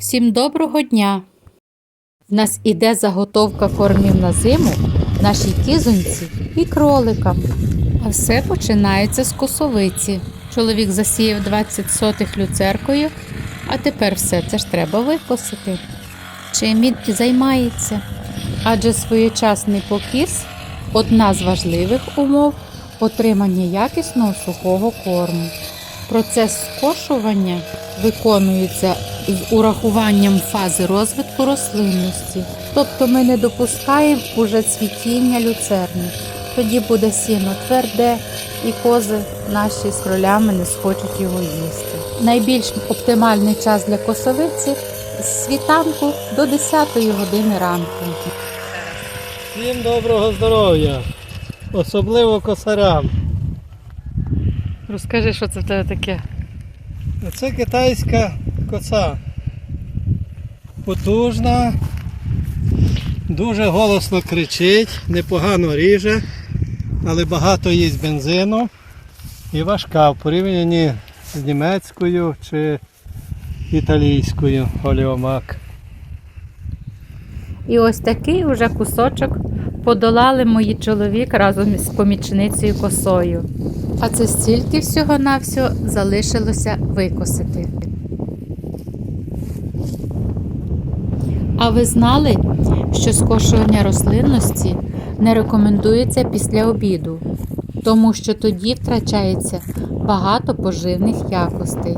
Всім доброго дня! В нас іде заготовка кормів на зиму нашій кізоньці і кроликам. А все починається з косовиці. Чоловік засіяв 20 сотих люцеркою, а тепер все це ж треба викосити. Чим він і займається? Адже своєчасний покіс одна з важливих умов отримання якісного сухого корму. Процес скошування виконується з урахуванням фази розвитку рослинності. Тобто ми не допускаємо уже цвітіння люцерни. Тоді буде сіно тверде і кози наші з кролями не схочуть його їсти. Найбільш оптимальний час для косовиці з світанку до 10 години ранку. Всім доброго здоров'я, особливо косарям. Розкажи, що це в тебе таке? Це китайська коса. Потужна, дуже голосно кричить, непогано ріже, але багато їсть бензину і важка в порівнянні з німецькою чи італійською оліомак. І ось такий уже кусочок подолали мої чоловік разом із помічницею косою. А це стільки всього-навсього залишилося викосити. А ви знали, що скошування рослинності не рекомендується після обіду, тому що тоді втрачається багато поживних якостей.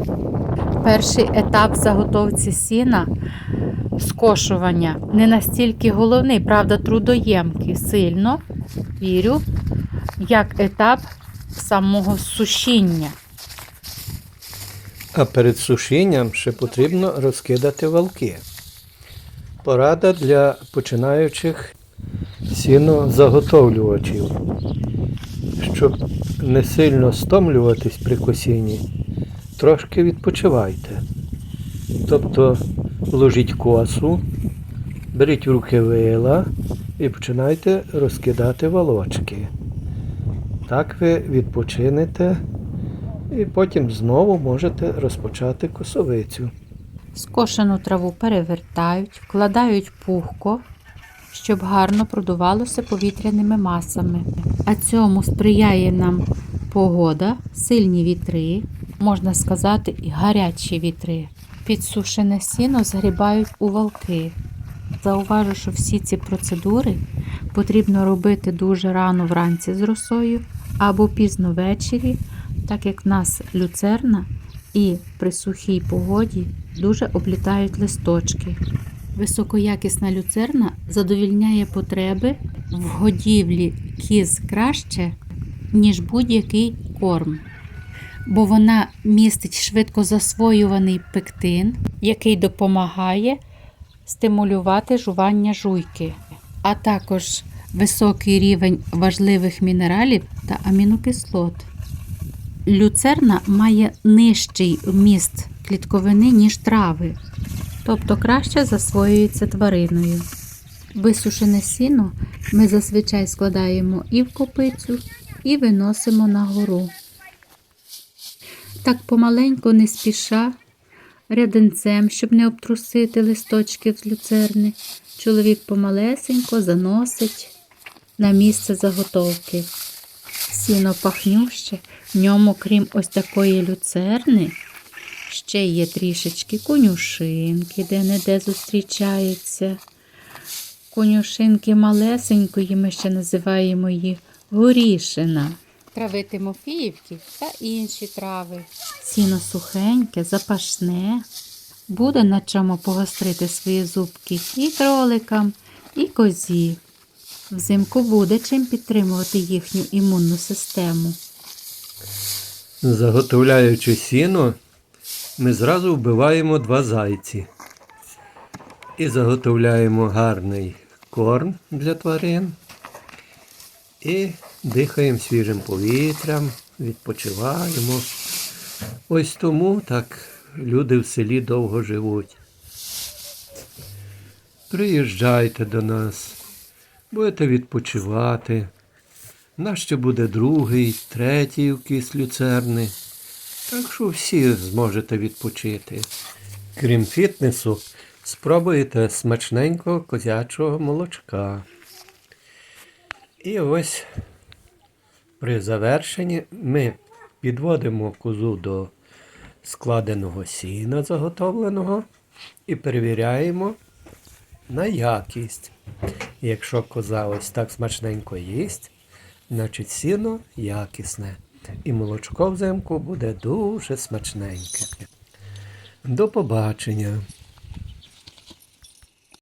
Перший етап заготовці сіна скошування не настільки головний, правда, трудоємкий, сильно вірю, як етап самого сушіння. А перед сушінням ще потрібно розкидати валки. Порада для починаючих сінозаготовлювачів. Щоб не сильно стомлюватись при косінні, трошки відпочивайте. Тобто ложіть косу, беріть руки вила і починайте розкидати волочки. Так ви відпочинете і потім знову можете розпочати косовицю. Скошену траву перевертають, вкладають пухко, щоб гарно продувалося повітряними масами. А цьому сприяє нам погода, сильні вітри, можна сказати, і гарячі вітри. Підсушене сіно згрібають у валки. Зауважу, що всі ці процедури потрібно робити дуже рано вранці з росою або пізно ввечері, так як в нас люцерна і при сухій погоді дуже облітають листочки. Високоякісна люцерна задовільняє потреби в годівлі кіз краще, ніж будь-який корм, бо вона містить швидко засвоюваний пектин, який допомагає стимулювати жування жуйки, а також високий рівень важливих мінералів та амінокислот. Люцерна має нижчий вміст клітковини, ніж трави, тобто краще засвоюється твариною. Висушене сіно ми зазвичай складаємо і в копицю, і виносимо на гору. Так помаленьку, не спіша, ряденцем, щоб не обтрусити листочки з люцерни, чоловік помалесенько заносить на місце заготовки. Сіно пахнюще, в ньому, крім ось такої люцерни, ще є трішечки конюшинки, де-не-де зустрічаються. Конюшинки малесенької, ми ще називаємо її горішина. Трави Тимофіївки та інші трави. Сіно сухеньке, запашне. Буде на чому погострити свої зубки і кроликам, і козі. Взимку буде чим підтримувати їхню імунну систему. Заготовляючи сіно, ми зразу вбиваємо два зайці. І заготовляємо гарний корм для тварин. І дихаємо свіжим повітрям, відпочиваємо. Ось тому так люди в селі довго живуть. Приїжджайте до нас, будете відпочивати. Ще буде другий, третій укіс люцерни. Так що всі зможете відпочити. крім фітнесу, спробуєте смачненького козячого молочка. І ось при завершенні ми підводимо козу до складеного сіна заготовленого і перевіряємо на якість. Якщо коза ось так смачненько їсть, значить сіно якісне. І молочко взимку буде дуже смачненьке. До побачення!